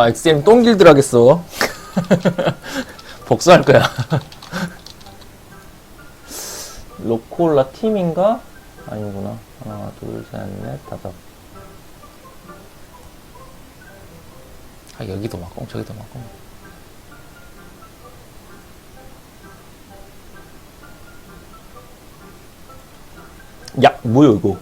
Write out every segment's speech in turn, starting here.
와, 엑스엠 똥길들 하겠어. 복수할 거야. 로콜라 팀인가? 아니구나. 하나, 둘, 셋, 넷, 다섯. 아, 여기도 맞고, 저기도 맞고. 야, 뭐야, 이거.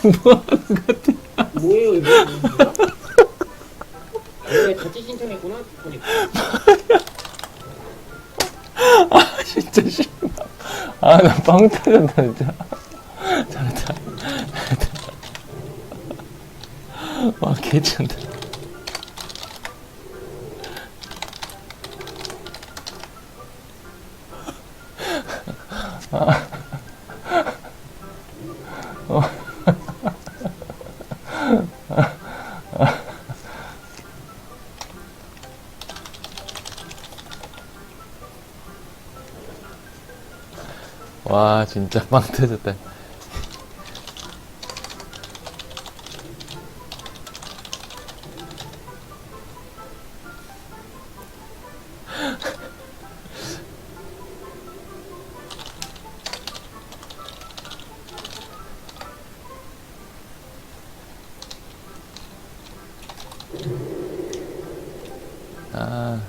뭐 하는 것 같아. 뭐예요 이거? 왜 같이 신청했구나? 보니까 아, 진짜 씨발. 아, 나 빵 터졌다, 진짜. 잘했다. 잘했다. 와, 개쩐다. 와, 진짜 빵 터졌다. 아.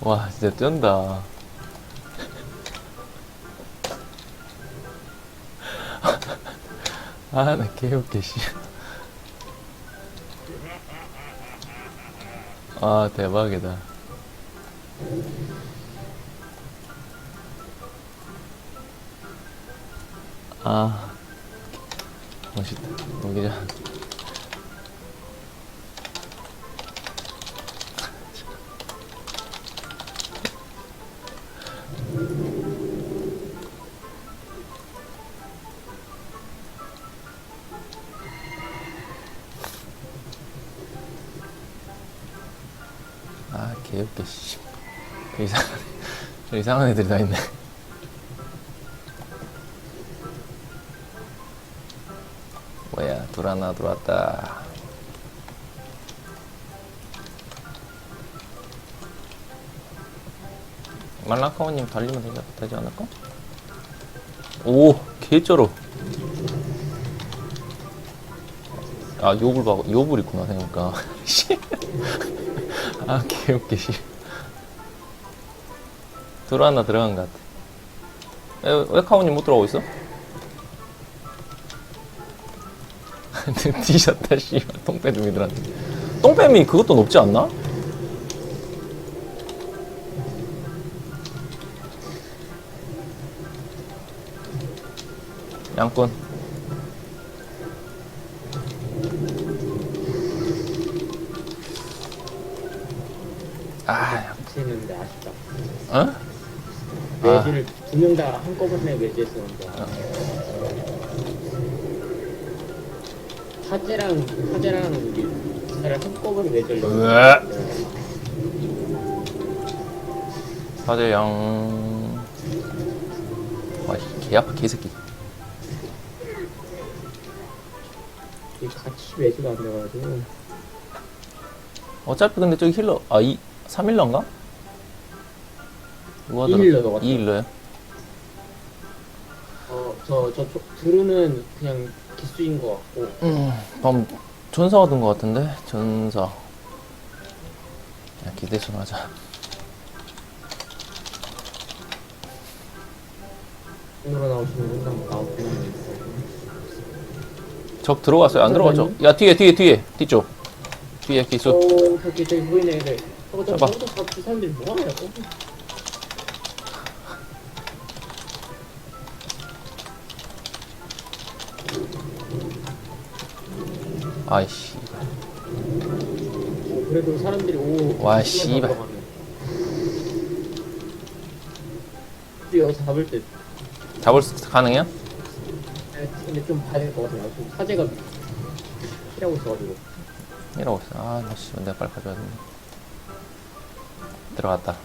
와, 진짜 쩐다. 아, 나 개웃겨, 씨. 아, 대박이다. 아, 멋있다. 여기자. 이상한 애들이 다 있네. 뭐야, 둘 하나 들어왔다. 말라카오님 달리면 되지, 되지 않을까? 오, 개쩔어. 아, 요불 봐, 요불 있구나, 생각니까. 씨. 아, 개웃기, 씨. 들어왔나 들어간 것 같아. 에, 왜 카오님 못 들어오고 있어? 뒤졌다, 씨. 똥빼미들한테. 똥빼미 그것도 높지 않나? 양꾼. 아, 같이 했는데 아쉽다 어? 매지를 두 명 다 한꺼번에 매지했었는데 하재랑 하재랑 우리 기사를 한꺼번에 매지려고 으아. 사제양. 와, 개 아파, 개새끼. 이게 같이 매지가 안 돼가지고 어차피 근데 저기 힐러, 아, 이, 3힐러인가? 누가 이 힐러도 같아. 2힐러야? 어저저 드루는 그냥 기수인 것 같고 음, 방금 전사 얻은 것 같은데? 전사. 야, 기대sun 하자. 으로 나오시는 분당 나오시는 적 들어갔어요? 안 들어갔죠? 야, 뒤에, 뒤에, 뒤에. 뒤쪽. 뒤에 기수. 어 저기 저기 보이네 애들 저거 저 잡아. 저거 저 사람들이 뭐하냐 또 아이씨. 어, 그래도 사람들이 오 와, 씨발. 드디어 잡을 때 잡을 수, 가능해요? 에, 근데 좀 봐야 될 것 같아요. 좀 사제가 피라고 있어가지고. 이러고 있어. 아, 나 씨, 내가 빨리 가져야 되는데. 들어갔다.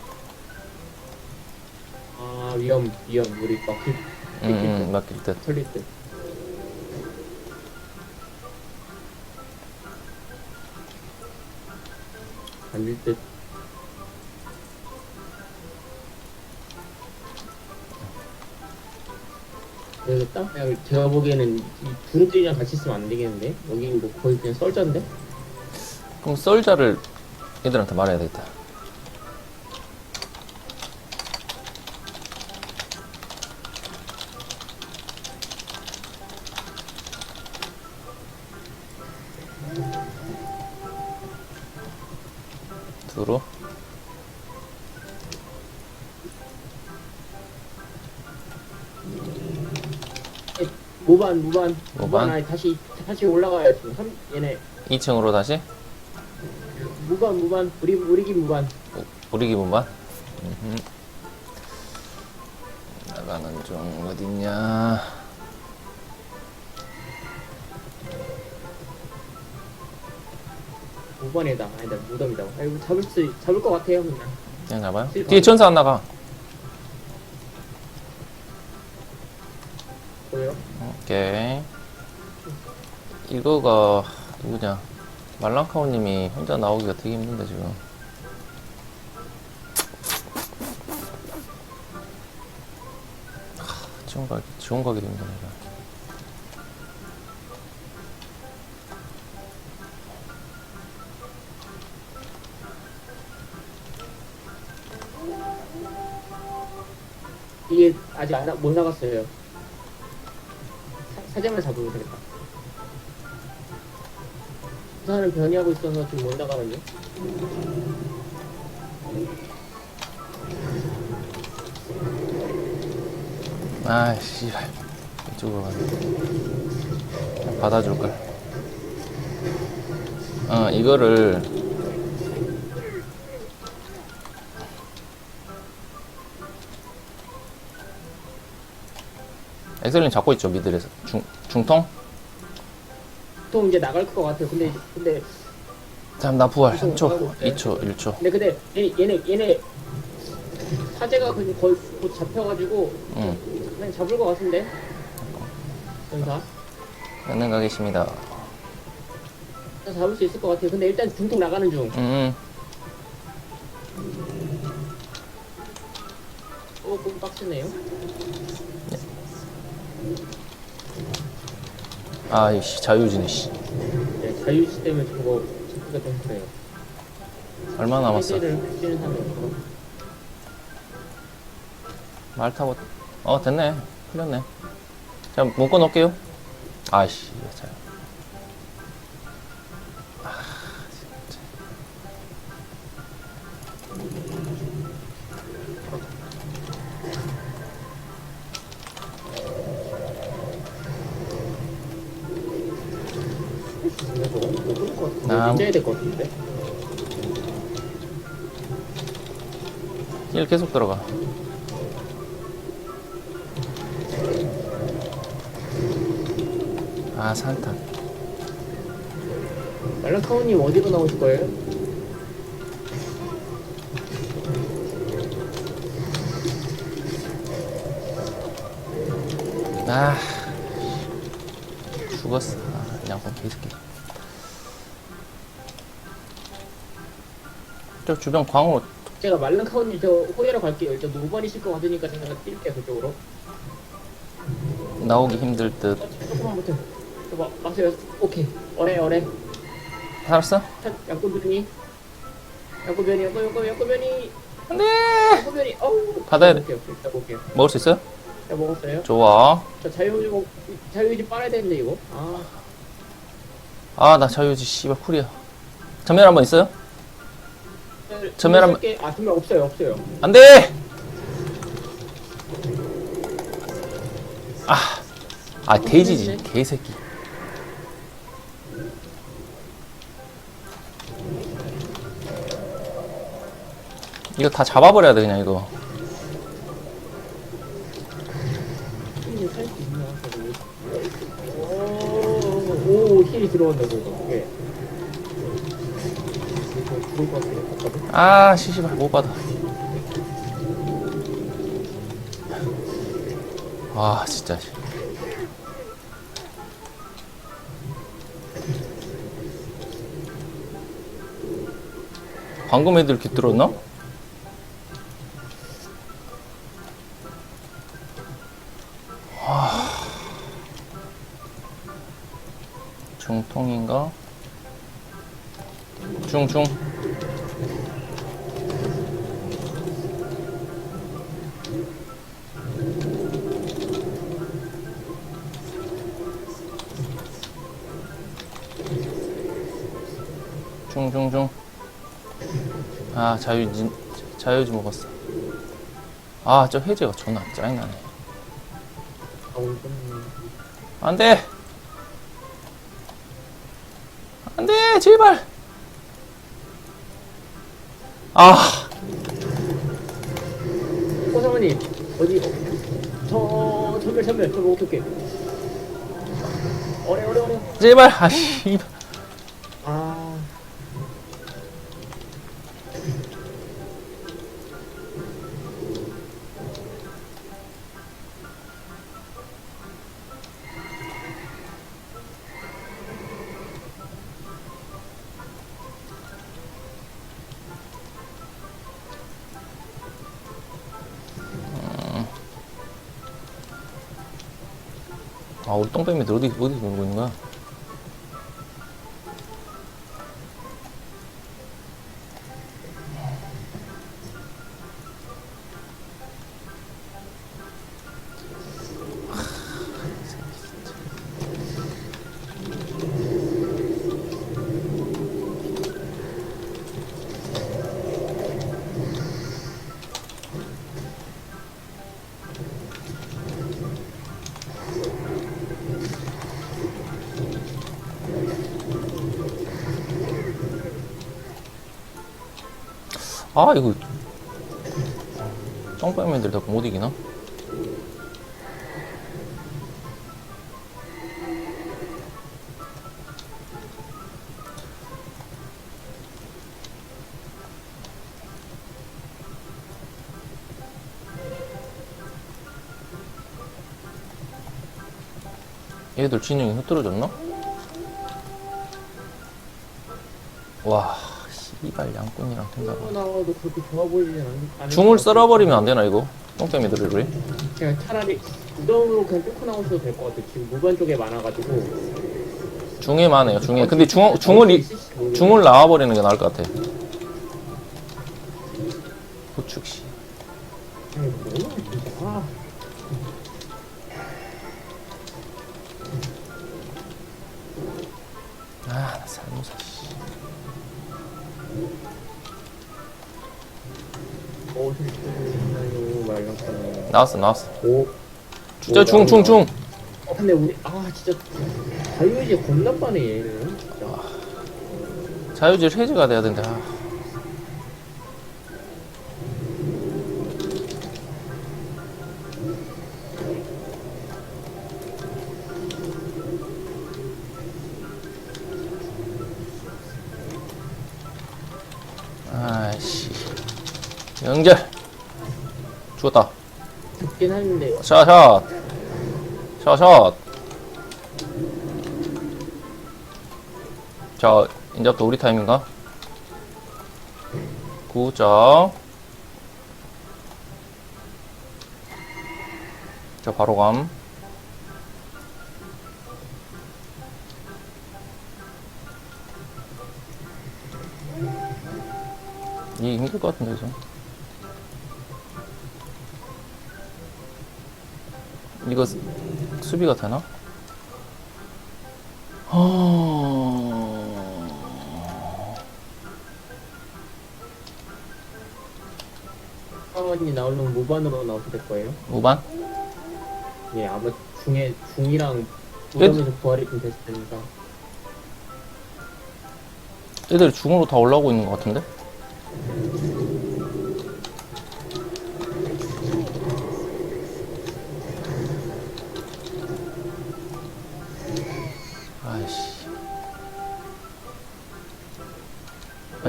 아 위험 위험 우리 막힐 응, 응, 맡길 듯. 털릴 때. 아닐 듯. 되겠다? 그냥 제가 보기에는 이 분들이랑 같이 있으면 안 되겠는데? 여기 뭐 거의 그냥 썰자인데? 그럼 썰자를 애들한테 말해야 되겠다. 무반, 무반. 무반? 아니, 다시, 다시 올라가야 지 삼, 얘네. 2층으로 다시 무반, 무반. 우리, 우리 집 무반. 우리 기분만. 음흠. 나가는 중 어딨냐? 무반에다. 아니다, 무덤이다. 아, 이거 잡을 수, 잡을 것 같아요, 그냥. 그냥 잡아요? 뒤에 전사 안 나가. 이거가 누구냐? 말랑카오님이 혼자 나오기가 되게 힘든데 지금. 하, 지원 가기 지원 가기도 힘드네. 이게 아직 안, 나- 못 나갔어요. 사, 사제만 잡으면 되겠다. 부산은 변이하고 있어서 지금 못 나가는데. 아, 씨발. 이쪽으로 가네. 그냥 받아줄 걸. 어, 이거를 엑셀린 잡고 있죠 미들에서 중 중통? 또 이제 나갈 것 같아요. 근데, 근데, 잠나 부활 중통 3초 나가고 있어요. 2초 1초 근데, 근데, 얘네, 얘네, 얘네, 사제가 그냥 거의 곧 잡혀가지고, 응 그냥 잡을 것 같은데? 전사? 끊는 가 계십니다 다 잡을 수 있을 것 같아요. 근데 일단 중통 나가는 중. 음 조금 빡세네요. 아이씨 자유진이 씨. 네, 자유시 때문에 저거 잡기가 좀 그래요. 얼마 남았어? 사람이. 말 타고 어 됐네. 풀렸네. 자 묶어 놓을게요. 아이씨 자 근데 저거 못 그럴 것 같은데. 될것 같은데. 힐 계속 들어가 아 산탄 말랑카우님 어디로 나오실 거예요? 아 죽었어 아, 양반 개새끼 저 주변 광으로 제가 말랑카우님 저 호예로 갈게요. 일단 노반이실 것 같으니까 제가 뛸게요 그쪽으로. 나오기 힘들 듯 어, 조금만 버텨. 저 마, 마세요. 오케이. 어래 어래. 살았어? 첫 양꼬변이. 양꼬변이 양꼬 양꼬 양꼬변이. 안돼 양꼬변이. 어우. 받아야 돼. 오케이 오케이. 자 볼게요. 먹을 수 있어요? 자 먹었어요. 좋아 저 자유유지 자유유지 빨아야 되는데 이거. 아. 아 나 자유지 씨발 쿨이야 전멸 한번 있어요? 전멸 한- 번. 아 전멸 없어요 없어요. 안돼 아, 아 돼지지 개새끼 이거 다 잡아버려야 돼 그냥 이거. 오, 오, 힐이 들어간다, 저거. 예. 이거 죽을 것 같아요, 잠깐만. 아 시시발 못 받아 아 진짜 방금 애들 깃들었나? 중통인가? 중중 자유지 자유지 먹었어. 아 저 해제가 존나 짜증나네. 안돼! 안돼 제발! 아! 호상원님 어디 저 전멸 전멸 저 오케이 어래 어래 어래 제발 아씨 아 우리 똥뱀이들 어디 어디 놀고 있는 거야 아 이거 똥뱀이들 자꾸 못 이기나 얘들 진영이 흐트러졌나? 와, 씨발 양꾼이랑 된다고. 또 나와도 그렇게 좋아 보이진 않 중을. 썰어버리면 안 되나 이거? 똥개미들을 우리? 그냥 차라리 구덩으로 그냥 뚫고 나오셔도 될 것 같아요 지금 무반 쪽에 많아가지고 중에만 해요 중에. 근데 중 중을 이, 중을 나와버리는 게 나을 것 같아. 후축시. 아니 뭐야 진짜 아 아, 나 나왔어, 나왔어. 오 진짜 중, 중, 중. 어 근데 우리 아 진짜 자유의지 겁나 빠네 얘는 진짜 자유질 해제가 돼야 된다. 영절. 죽었다. 죽긴 하는데 샷샷. 샷샷. 자, 이제부터 우리 타임인가? 9점. 자, 바로 감. 이 힘들 것 같은데, 좀. 이거 수- 수비가 되나? 어... 사원이 나오려면 무반으로 나오게 될 거예요 무반? 예 아마 중에 중이랑 무반에서 부활이 좀 됐을 테니까 애들이 중으로 다 올라오고 있는 것 같은데?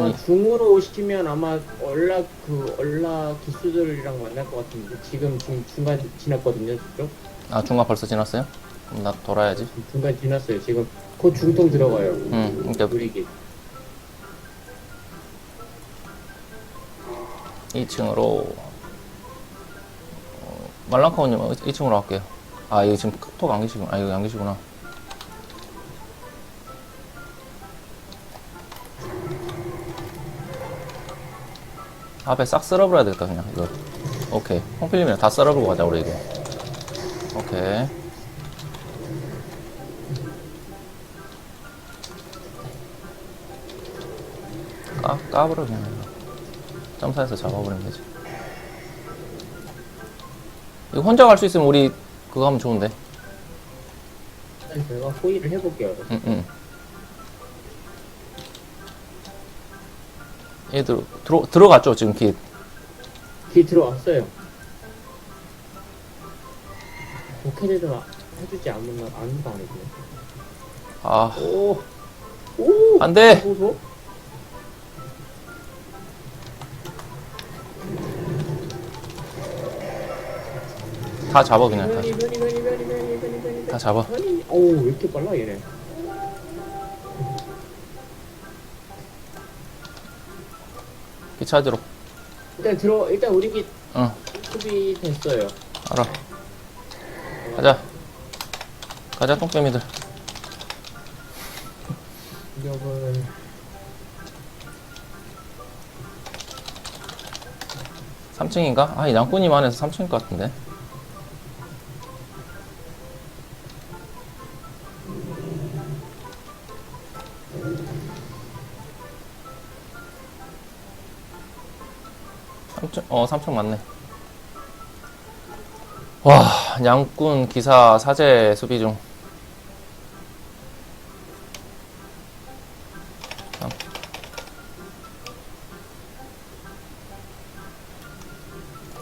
아마 아니. 중으로 오시면 아마 얼라 그 얼라 기수들이랑 만날 것 같은데 지금 지금 중간 지났거든요 저쪽 아, 중간 벌써 지났어요? 그럼 나 돌아야지. 중간 지났어요 지금 곧 중통 들어가요 응, 그러니까 우리기 2층으로 어, 말랑카오님 2층으로 갈게요. 아 이거 지금 톡안 계시구나. 아 이거 안 계시구나. 앞에 싹 쓸어버려야 되겠다 그냥 이거. 오케이. 홍필님이랑 다 쓸어버리고 가자 우리 이거. 오케이. 까, 까버려 그냥 점사해서 잡아버리면 되지 이거 혼자 갈 수 있으면 우리 그거 하면 좋은데 일단 제가 호의를 해볼게요. 응응 얘들 들어, 들어갔죠 지금 깃뒤 들어왔어요. 오케이들은 해주지 않는 아무도 안 해주네. 아 오, 오, 안돼 보소. 다 잡아 그냥 다, 다 잡아. 오, 왜 이렇게 빨라 얘네. 기차지로 일단 들어, 일단 우리 기응 수비 됐어요. 알아 가자 가자 똥뱀이들 공격은 3층인가? 아, 이 양꾼님 안에서 3층일 것 같은데. 어 3층 맞네. 와, 양꾼 기사 사제 수비 중.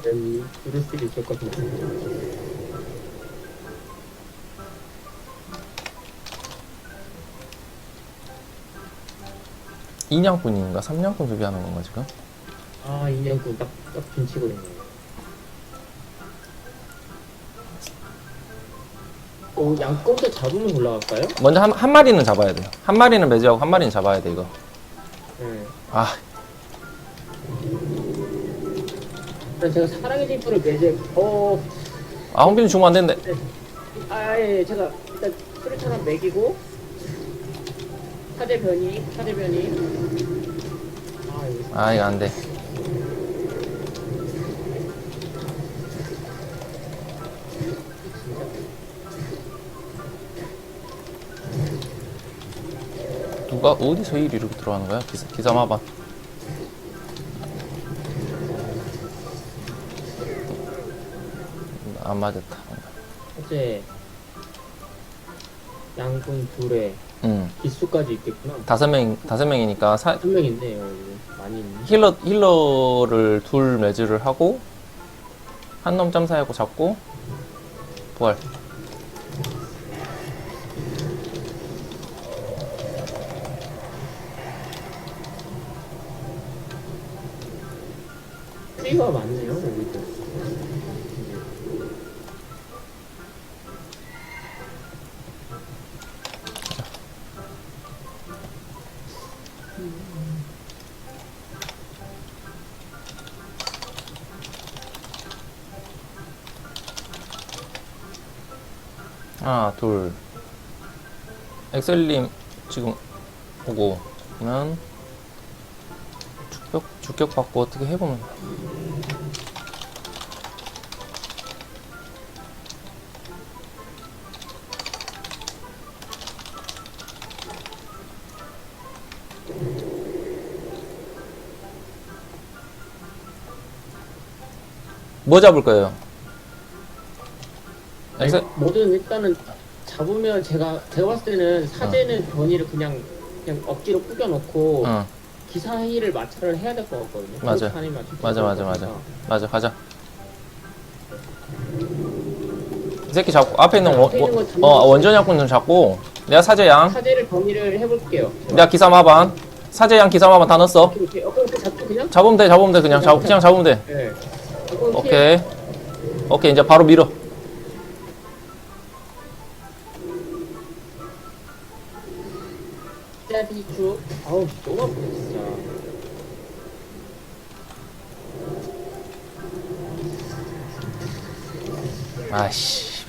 여기 부를 수도 있을 것 같은데. 이냥꾼인가? 3냥꾼 수비하는 건가, 지금? 아, 인형군 딱, 딱 빈치고 있네. 오, 양꺼도 잡으면 올라갈까요? 먼저 한, 한 마리는 잡아야 돼요. 한 마리는 매지하고 한 마리는 잡아야 돼, 이거. 네. 아, 일단 제가 사랑의 집부를 매제, 어, 아, 홍빈이 주면 안 된대. 아, 예, 예, 제가 일단 수류탄 매기고, 사제 변이, 사제 변이. 아, 이거 아, 이거 안 돼. 진짜. 누가 어디서 일이 이렇게 들어가는 거야? 기사, 기사 마반. 안 맞았다. 사제, 양군 둘에 응. 기수까지 있겠구나. 다섯 명, 다섯 명이니까 사, 한명 있네요, 여기. 많이 있네. 힐러, 힐러를 둘 매주를 하고, 한 놈 점사하고 잡고, 부활. 트리가 많네요, 여기도. 둘. 엑셀님 지금 오고, 그러면, 주격, 주격 받고 어떻게 해보면. 뭐 잡을 거예요? 엑셀, 뭐든 일단은 잡으면 제가 제가 봤을 때는 사제는 변이를 그냥 그냥 억지로 꾸겨 놓고 응. 기사 회의를 마찰을 해야 될 것 같거든요. 맞아. 하면 좀 맞아, 맞아, 맞아. 맞아, 가자. 이 새끼 잡고, 앞에 있는 원, 앞에 있는 거 원, 잡는 어, 거 원전 약군 좀 잡고, 내가 사제양, 사제를 변이를 해볼게요. 제가. 내가 기사 마반, 사제양 기사 마반 다 넣었어. 오케이 오케이. 어, 그럼 그 잡고 그냥? 잡으면 돼, 잡으면 돼, 그냥. 잡, 그냥 잡으면 돼. 네. 어. 오케이. 오케이, 이제 바로 밀어. 아우 보냈어. 아씨.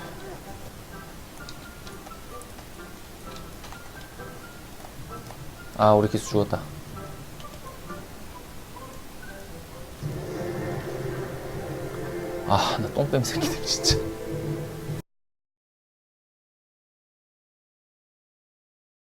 아 우리 기수 죽었다. 아 나 똥뱀 새끼들 진짜.